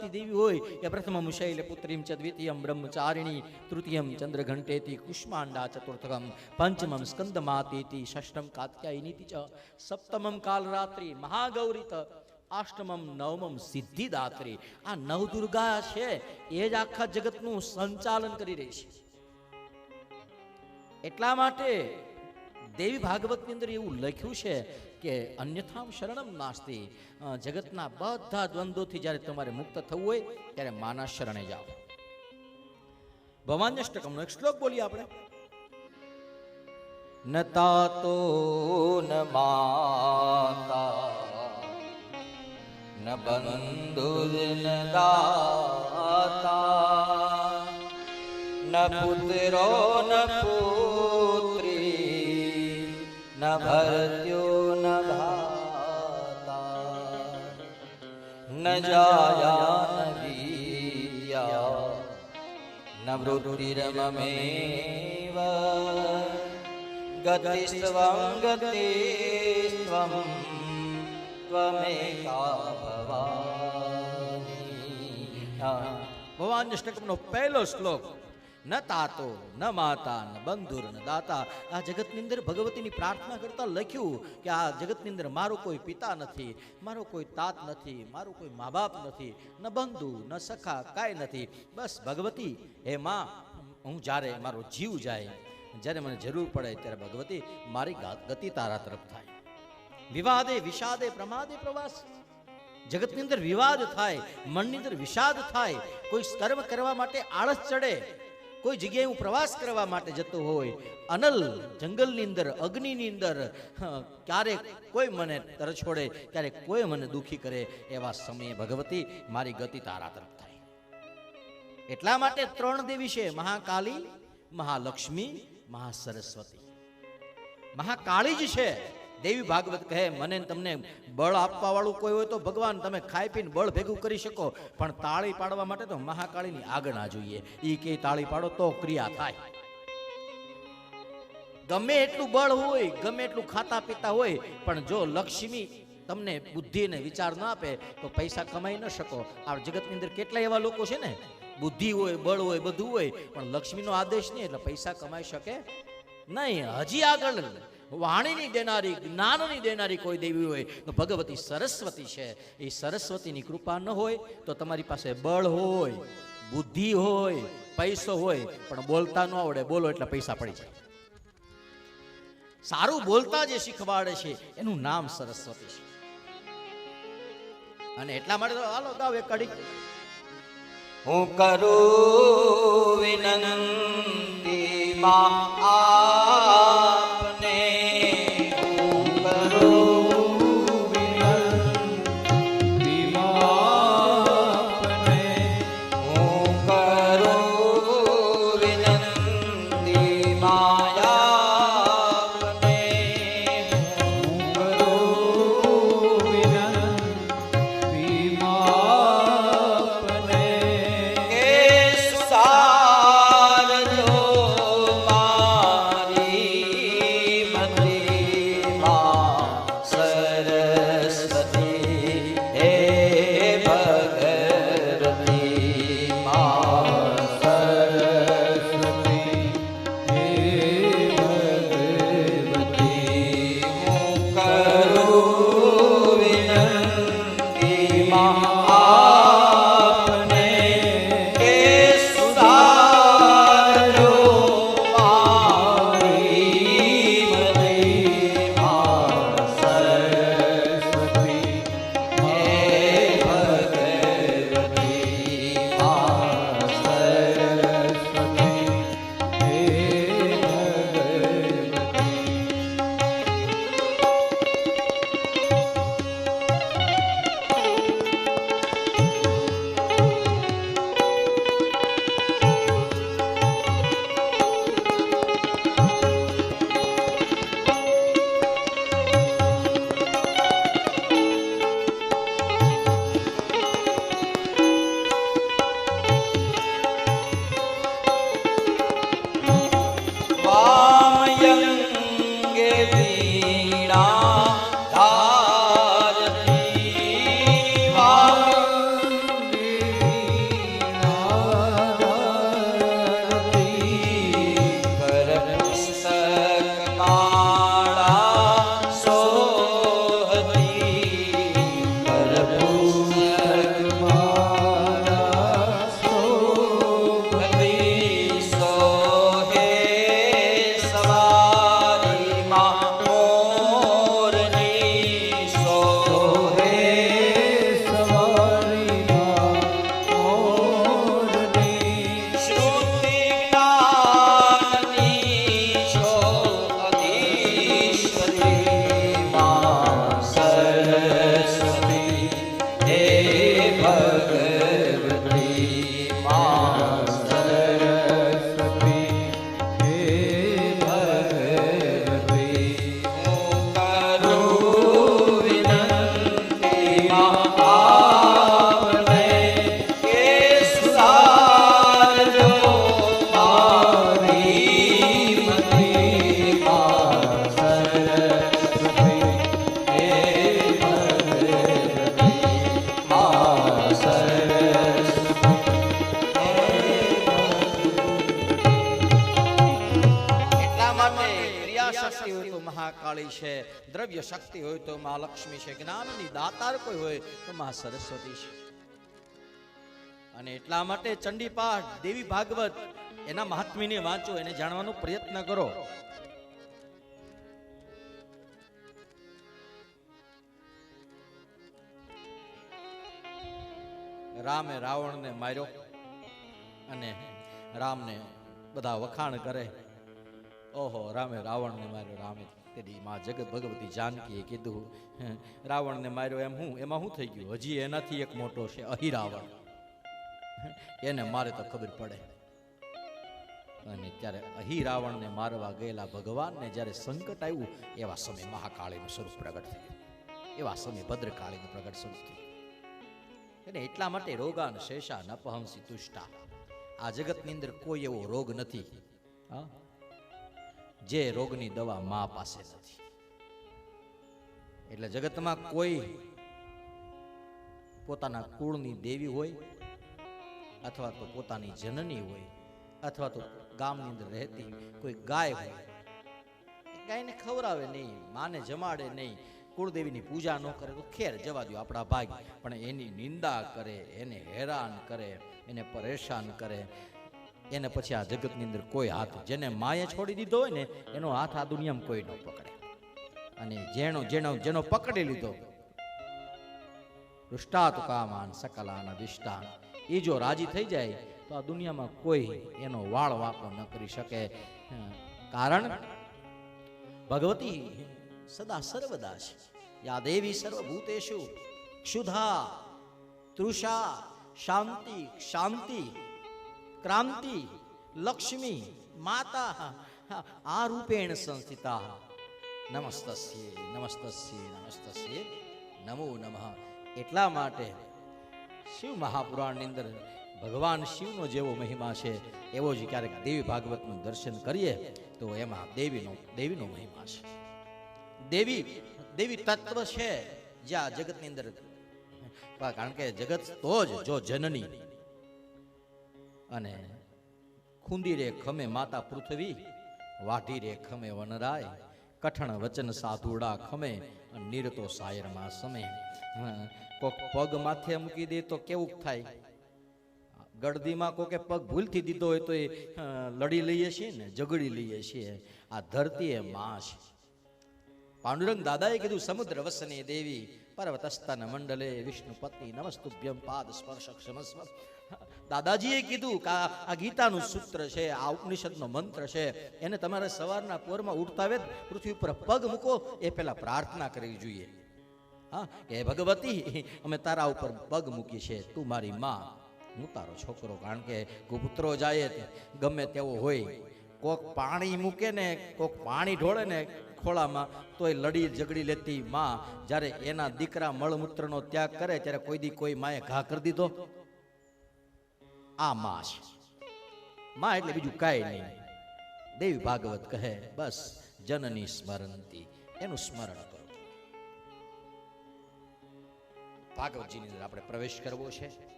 જાપતી દેવી હોય એ પ્રથમ શૈલ પુત્રીમ ચ દ્વિતીયમ બ્રહ્મચારિણી તૃતીયમ ચંદ્રઘંટેતિ કુષ્માંડા ચતુર્થકમ પંચમમ સ્કંદમાતેતિ ષષ્ઠમ કાત્યાયનીતિ ચ સપ્તમમ કાલરાત્રિ મહાગૌરીત અષ્ટમમ નવમમ સિદ્ધિદાત્રી આ નવદુર્ગા છે એ જ આખા જગતનું સંચાલન કરી રહી છે। એટલા માટે દેવી ભાગવતની અંદર એવું લખ્યું છે કે અન્યથામ શરણમ નાસ્તી. જગતના બધા દ્વંદ્વોથી જ્યારે તમારે મુક્ત થવું હોય ત્યારે માના શરણે જાઓ. ભવાન્યષ્ટકમનો એક શ્લોક બોલીએ આપણે. ન તાતો ન માતા, ન બંધુ ન દાતા, ન પુત્રો ન ન न ન न जाया न ન न ન गतिस्त्वं गतिस्त्वं त्वमेका ભવાની ભગવાન અષ્ટકમનો પહેલો શ્લોક ન તાતો, ન માતા, ન બંધુર, ન દાતા. આ જગતની અંદર ભગવતીની પ્રાર્થના કરતા લખ્યું કે આ જગતની અંદર મારો કોઈ પિતા નથી, મારો કોઈ તાત નથી, મારું કોઈ મા બાપ નથી, ન બંધુ, ન સખા, કાંઈ નથી. બસ ભગવતી, હે માં, હું જ્યારે મારો જીવ જાય, જ્યારે મને જરૂર પડે ત્યારે ભગવતી, મારી ગતિ તારા તરફ થાય. વિવાદે, વિષાદે, પ્રમાદે પ્રવાસ. જગતની અંદર વિવાદ થાય, મનની અંદર વિષાદ થાય. કોઈ કર્મ કરવા માટે આળસ ચડે કોઈ જગ્યાએ હું પ્રવાસ કરવા માટે જતો હોય, અનલ જંગલની અંદર, અગ્નિની અંદર ક્યારેક કોઈ મને તરછોડે ક્યારેક કોઈ મને દુઃખી કરે, એવા સમયે ભગવતી મારી ગતિ તારા તરફ થાય. એટલા માટે ત્રણ દેવી છે, મહાકાલી, મહાલક્ષ્મી, મહાસરસ્વતી. મહાકાળી જ છે દેવી ભાગવત કહે, મને તમને બળ આપવા વાળું કોઈ હોય તો ભગવાન તમે ખાઈ પીને બળ ભેગું કરી શકો, પણ તાળી પાડવા માટે તો મહાકાળીની આજ્ઞા જોઈએ. એ કે તાળી પાડો તો ક્રિયા થાય. ગમે એટલું બળ હોય, ગમે એટલું ખાતા પીતા હોય, પણ જો લક્ષ્મી તમને બુદ્ધિ ને વિચાર ન આપે, તો પૈસા કમાઈ ન શકો. આ જગતની અંદર કેટલા એવા લોકો છે ને, બુદ્ધિ હોય, બળ હોય, બધું હોય, પણ લક્ષ્મીનો આદેશ નહીં, એટલે પૈસા કમાઈ શકે નહીં. હજી આગળ વાણીની દેનારી, જ્ઞાનની દેનારી કોઈ દેવી હોય, તો ભગવતી સરસ્વતી છે. એ સરસ્વતીની કૃપા ન હોય, તો તમારી પાસે બળ હોય, બુદ્ધિ હોય, પૈસો હોય, પણ બોલતા ન આવડે. બોલો એટલે પૈસા પડી જાય. સારું બોલતા જે શીખવાડે છે, એનું નામ સરસ્વતી છે. અને એટલા માટે હાલો ગાવ એક કડી. હું કરું વિનંતી માં મહાકાળી છે. દ્રવ્ય શક્તિ હોય તો મા લક્ષ્મી છે. જ્ઞાનની દાતાર કોઈ હોય તો મા સરસ્વતી છે. અને એટલા માટે ચંડીપાઠ, દેવી ભાગવત, એના મહાત્મીને વાંચો, એને જાણવાનો પ્રયત્ન કરો. રામે રાવણને માર્યો અને રામને બધા વખાણ કરે. ઓહો, રામે રાવણને માર્યો, રામે તેની માં જગત ભગવતી જાનકીએ કીધું રાવણને માર્યો એમ હું, એમાં શું થઈ ગયું? હજી એનાથી એક મોટો છે અહિરાવણ. એને મારે તો ખબર પડે. અને ત્યારે અહી રાવણને મારવા ગયેલા ભગવાનને જ્યારે સંકટ આવ્યું, એવા સમય મહાકાળીનું સ્વરૂપ પ્રગટ થયું. એવા સમય ભદ્રકાળીનું પ્રગટ સ્વરૂપ થયું. અને એટલા માટે રોગાન શેષા નપહંસી તુષ્ટા. આ જગતની અંદર કોઈ એવો રોગ નથી. હા? જે રોગની દવા મા પાસે નથી. એટલે જગતમાં કોઈ પોતાના કુળની દેવી હોય, અથવા તો પોતાની જનની હોય, અથવા તો ગામની અંદર રહેતી કોઈ ગાય હોય ગાયને ખવડાવે નહીં, માને જમાડે નહીં, કુળદેવીની પૂજા ન કરે તો ખેર જવા દો આપણા ભાગ. પણ એની નિંદા કરે, એને હેરાન કરે, એને પરેશાન કરે એને પછી આ જગતની અંદર કોઈ હાથ જેને માએ છોડી દીધો હોય ને, એનો હાથ આ દુનિયામાં કોઈ ન પકડે. અને જેનો જેનો જેનો પકડી લીધો દુષ્ટાત કામાન સકલાન વિષ્ટાન એ જો રાજી થઈ જાય, તો આ દુનિયામાં કોઈ એનો વાળ વાપો ન કરી શકે. કારણ, ભગવતી સદા સર્વદા છે. યા દેવી સર્વભૂતેશુ ક્ષુધા, તૃષા, શાંતિ શાંતિ ક્રાંતિ, લક્ષ્મી, માતા, આ રૂપેણ સંસ્થિતા નમસ્તસ્યે નમસ્તસ્યે નમસ્તસ્યે. નમો નમઃ. એટલા માટે શિવ મહાપુરાણની અંદર ભગવાન શિવનો જેવો મહિમા છે, એવો જ ક્યારેક દેવી ભાગવતનું દર્શન કરીએ, તો એમાં દેવીનો દેવીનો મહિમા છે. દેવી દેવી તત્વ છે, જે આ જગતની અંદર, કારણ કે જગત તો જ, જો જનની અને ખુંદી રે ખમે માતા પૃથ્વી, વાઢી રે ખમે વનરાય, કઠણ વચન સાધુડા ખમે નિરતો સાયરમાં સમે. કોક પગ માથે મૂકી દે તો કેવું થાય? ગળદીમાં કોકે પગ ભૂલથી દીધો હોય તો એ લડી લઈએ છીએ ને, ઝઘડી લઈએ છીએ. આ ધરતી એ માં છે. પાંડુરંગ દાદાએ કીધું, સમુદ્ર વસને દેવી, પર્વતસ્તન મંડલે વિષ્ણુ પત્ની નમસ્તુભ્યમ પાદ સ્પર્શ ક્ષમસ્વ દાદાજીએ કીધું કે આ ગીતાનું સૂત્ર છે, આ ઉપનિષદનો મંત્ર છે. એને તમારે સવારના પોરમાં ઉઠતા વેત પૃથ્વી ઉપર પગ મૂકો, એ પહેલા પ્રાર્થના કરવી જોઈએ. હા, કે ભગવતી, અમે તારા ઉપર પગ મૂકી છે તું મારી માં. હું તારો છોકરો, કારણ કે કુપુત્રો જાય ગમે તેવો હોય. કોક પાણી મૂકે ને, કોક પાણી ઢોળે ને ખોળામાં, તોય લડી ઝઘડી લેતી માં. જ્યારે એના દીકરા મળમૂત્રનો ત્યાગ કરે, ત્યારે કોઈ દી કોઈ માએ ઘા કરી દીધો. આ માં છે માં એટલે બીજું કાંઈ નહીં. દેવી ભાગવત કહે, બસ, જનની સ્મરણતી એનું સ્મરણ કરો. ભાગવતજીની અંદર આપણે પ્રવેશ કરવો છે.